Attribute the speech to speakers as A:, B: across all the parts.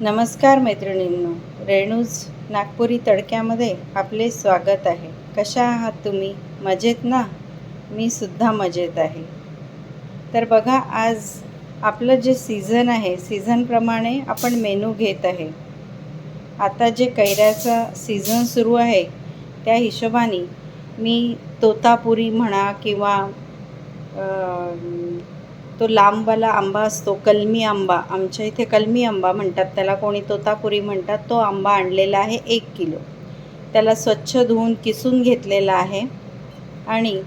A: नमस्कार मैत्रिणींनो रेणूज नागपुरी तडक्यामध्ये आपले स्वागत आहे. कशा आहात तुम्ही? मजेत ना? मी सुद्धा मजेत आहे. तर बघा आज आपलं जे सीझन आहे सीझनप्रमाणे आपण मेनू घेत आहे. आता जे कैऱ्याचा सीझन सुरू आहे त्या हिशोबाने मी तोतापुरी म्हणा किंवा तो लांबवाला आंबा असतो कलमी आंबा. आमच्या इथे कलमी आंबा म्हणतात. त्याला कोणी तोतापुरी म्हणतात. तो आंबा आणलेला आहे एक किलो. त्याला स्वच्छ धुवून किसून घेतलेला आहे आणि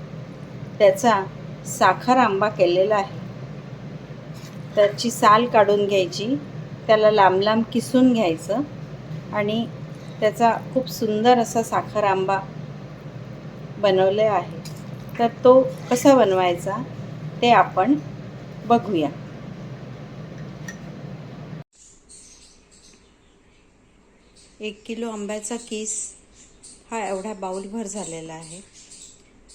A: त्याचा साखर आंबा केलेला आहे. त्याची साल काढून घ्यायची. त्याला लांब लांब किसून घ्यायचं आणि त्याचा खूप सुंदर असा साखर आंबा बनवले आहे. तर तो कसा बनवायचा? ते आपण बघूया. एक किलो आंब्याचा किस हा एवढा बाऊलभर झालेला आहे.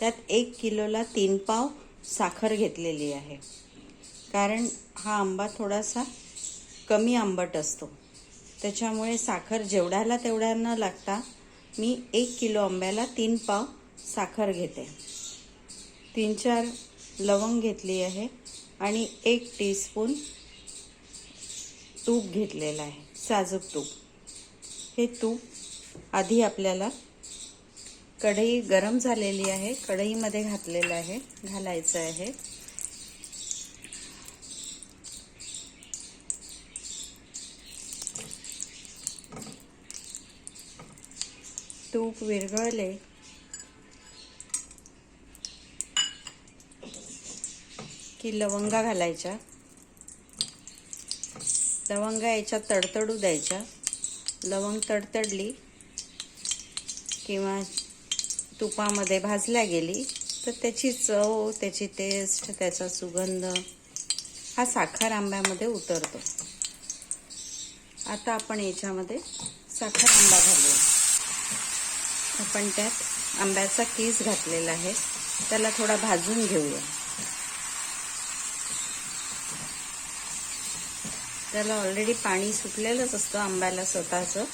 A: त्यात एक किलोला तीन पाव साखर घेतलेली आहे. कारण हा आंबा थोडासा कमी आंबट असतो. त्याच्यामुळे साखर जेवढ्याला तेवढ्या न लागता मी एक किलो आंब्याला तीन पाव साखर घेते. तीन चार लवंग घेतली आहे. आणि एक टीस्पून तूप घेतलेलं आहे साजूक तूप. हे तूप आधी आपल्याला कढई गरम झालेली आहे कढईमध्ये घातलेलं आहे घालायचं आहे. तूप विरघळले की लवंगा घालायच्या. लवंगा याच्यात तडतडू द्यायच्या. लवंग तडतडली किंवा तुपामध्ये भाजल्या गेली तर त्याची चव त्याची टेस्ट त्याचा सुगंध हा साखर आंब्यामध्ये उतरतो. आता आपण याच्यामध्ये साखर आंबा घालूया. आपण त्यात आंब्याचा कीस घातलेला आहे त्याला थोडा भाजून घेऊया. त्याला ऑलरेडी पाणी सुटलेलंच असतं आंब्याला स्वतःचं.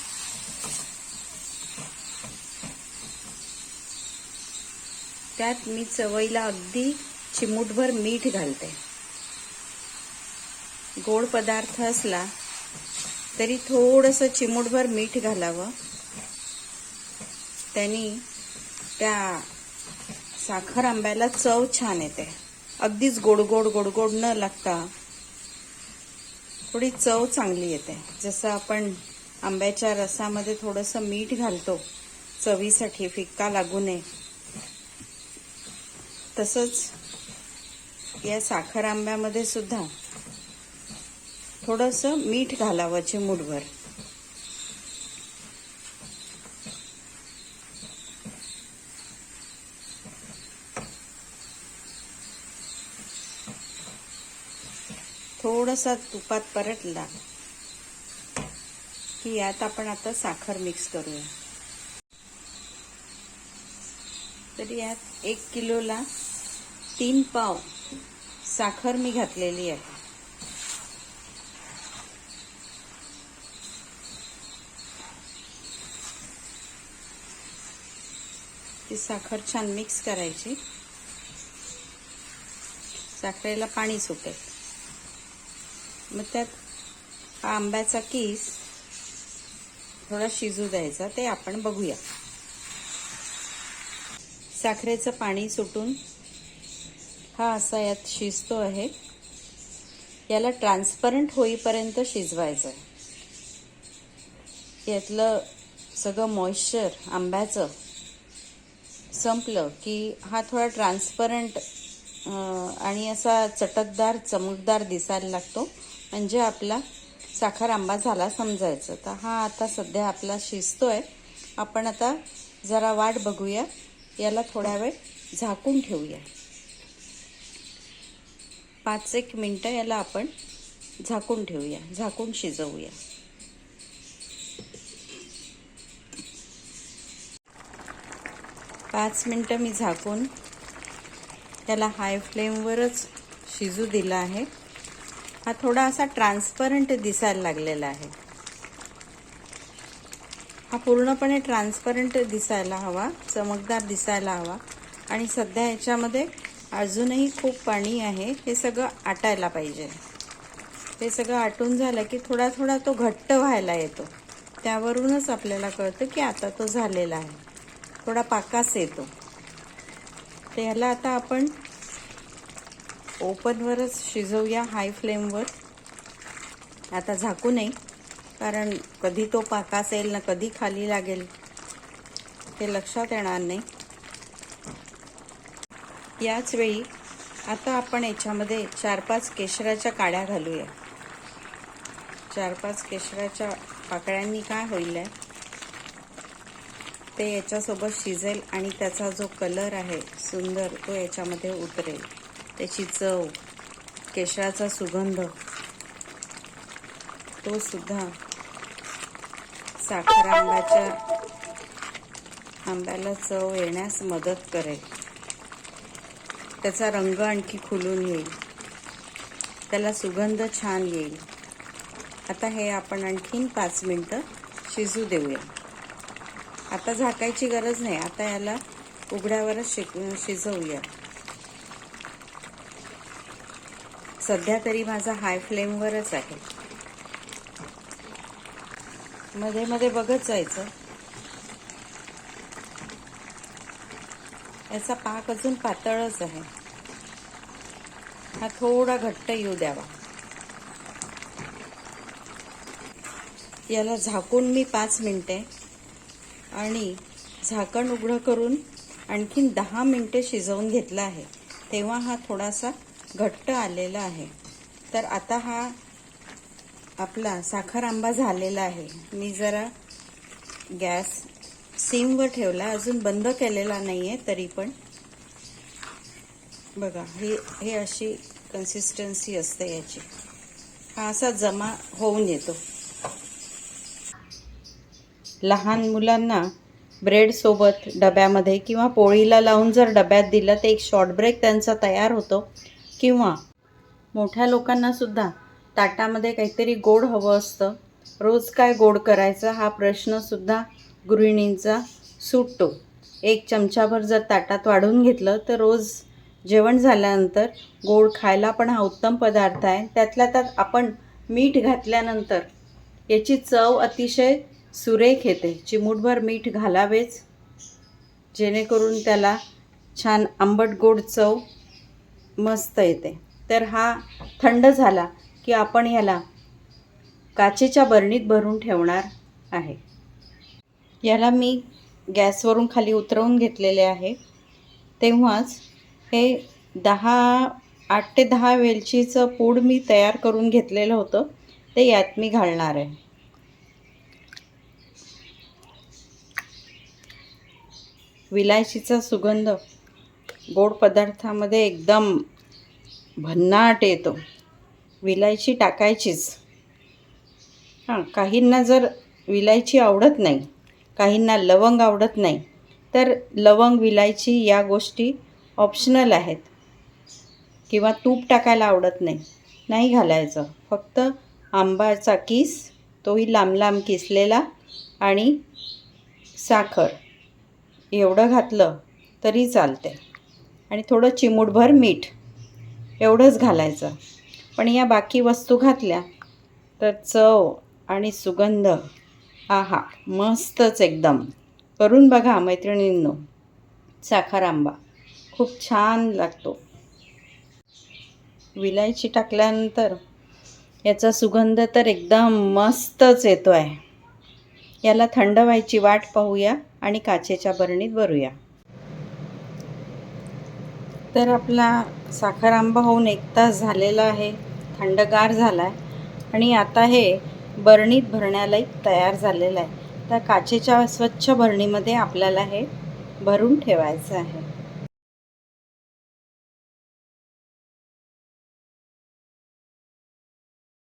A: त्यात मी चवईला अगदी चिमूटभर मीठ घालते. गोड पदार्थ असला तरी थोडंसं चिमूटभर मीठ घालावं. त्यांनी त्या साखर आंब्याला चव छान येते. अगदीच गोड गोड गोड गोड न लागता थोडी चव चांगली येते. जसं आपण आंब्याच्या रसामध्ये थोडंसं मीठ घालतो चवीसाठी फिक्का लागू नये. तसंच या साखर आंब्यामध्ये सुद्धा थोडंसं मीठ घालावं चिमूटभर. थोडासा तुपात परतला की यात आपण आता साखर मिक्स करूया. तर यात एक किलोला तीन पाव साखर मी घातलेली आहे. ती साखर छान मिक्स करायची. साखरेला पाणी सुटेल. मग त्यात हा आंब्याचा किस थोडा शिजू द्यायचा ते आपण बघूया. साखरेचं पाणी सुटून हा असा यात शिजतो आहे. याला ट्रान्सपरंट होईपर्यंत शिजवायचं आहे यातलं सगळं मॉइश्चर आंब्याचं संपलं की हा थोडा ट्रान्सपरंट आणि असा चटकदार चमकदार दिसायला लागतो. म्हणजे आपला साखर आंबा झाला समजायचं. तर हा आता सध्या आपला शिजतो आहे आपण आता जरा वाट बघूया. याला थोडा वेळ झाकून ठेवूया. पाच एक मिनटं याला आपण झाकून ठेवूया. झाकून शिजवूया. पाच मिनटं मी झाकून त्याला हाय फ्लेमवरच शिजू दिला आहे. हा थोडा असा ट्रान्सपरंट दिसायला लागलेला आहे. हा पूर्णपणे ट्रान्सपरंट दिसायला हवा चमकदार दिसायला हवा. आणि सध्या याच्यामध्ये अजूनही खूप पाणी आहे. हे सगळं आटायला पाहिजे. हे सगळं आटून झालं की थोडा थोडा तो घट्ट व्हायला येतो. त्यावरूनच आपल्याला कळतं की आता तो झालेला आहे. थोडा पाकास येतो. तर याला आता आपण ओपनवरच शिजवूया हाय फ्लेमवर आता झाकू नये कारण कधी तो पाका असेल ना कधी खाली लागेल. ते लक्षात येणार नाही. याच वेळी आता आपण याच्यामध्ये चार पाच केशराच्या काड्या घालूया. चार पाच केशराच्या पाकळ्यांनी काय होईल आहे? ते याच्यासोबत शिजेल आणि त्याचा जो कलर आहे सुंदर तो याच्यामध्ये उतरेल. त्याची चव केशराचा सुगंध तो सुद्धा साखर आंब्याच्या आंब्याला चव येण्यास मदत करेल. त्याचा रंग आणखी खुलून येईल. त्याला सुगंध छान येईल. आता हे आपण आणखीन पाच मिनटं शिजू देऊया. आता झाकायची गरज नाही. आता याला उघड्यावरच शिक शिजवूया. सध्या तरी माझा हाय फ्लेमवरच आहे. मध्ये मध्ये बघत जायचं. याचा पाक अजून पातळच आहे. हा थोडा घट्ट येऊ द्यावा. याला झाकून मी पाच मिनटे आणि झाकण उघडं करून आणखीन दहा मिनटे शिजवून घेतला आहे. तेव्हा हा थोडासा घट्ट आलेला आहे. तर आता हा आपला साखर आंबा झालेला आहे. मी जरा गॅस सिमवर ठेवला. अजून बंद केलेला नाही आहे तरी पण. बघा हे हे अशी कन्सिस्टन्सी असते याची. हा असा जमा होऊन येतो. लहान मुलांना ब्रेडसोबत डब्यामध्ये किंवा पोळीला लावून जर डब्यात दिलं तर एक शॉर्ट ब्रेक त्यांचा तयार होतो. किंवा मोठ्या लोकांनासुद्धा ताटामध्ये काहीतरी गोड हवं असतं. रोज काय गोड करायचं हा प्रश्नसुद्धा गृहिणींचा सुटतो. एक चमचाभर जर ताटात वाढून घेतलं तर रोज जेवण झाल्यानंतर गोड खायला पण हा उत्तम पदार्थ आहे. त्यातल्या त्यात आपण मीठ घातल्यानंतर याची चव अतिशय सुरेख येते. चिमूटभर मीठ घालावेच. जेणेकरून त्याला छान आंबट गोड चव मस्त येते. तर हा थंड झाला की आपण ह्याला काचेच्या बरणीत भरून ठेवणार आहे. याला मी गॅसवरून खाली उतरवून घेतलेले आहे. तेव्हाच हे दहा आठ ते दहा वेलचीचं पूड मी तयार करून घेतलेलं होतं. ते यात मी घालणार आहे. विलायचीचा सुगंध गोड पदार्थामध्ये एकदम भन्नाट येतो. विलायची टाकायचीच. हां काहींना जर विलायची आवडत नाही काहींना लवंग आवडत नाही तर लवंग विलायची या गोष्टी ऑप्शनल आहेत. किंवा तूप टाकायला आवडत नाही नाही घालायचं. फक्त आंबाचा किस तोही लांब लांब किसलेला आणि साखर. एवढं घातलं तरी चालते आणि थोडं चिमूटभर मीठ एवढंच घालायचं. पण या बाकी वस्तू घातल्या तर चव आणि सुगंध आहा मस्तच एकदम. करून बघा मैत्रिणींनो. साखर आंबा खूप छान लागतो. विलायची टाकल्यानंतर याचा सुगंध तर एकदम मस्तच येतो आहे याला थंड व्हायची वाट पाहूया. आणि काचेच्या बरणीत भरूया. तर आपला साखर आंबा होऊन एक तास झालेला आहे. थंडगार झाला आहे आणि आता हे बरणीत भरण्यालाही तयार झालेलं आहे. त्या काचेच्या स्वच्छ भरणीमध्ये आपल्याला हे भरून ठेवायचं आहे.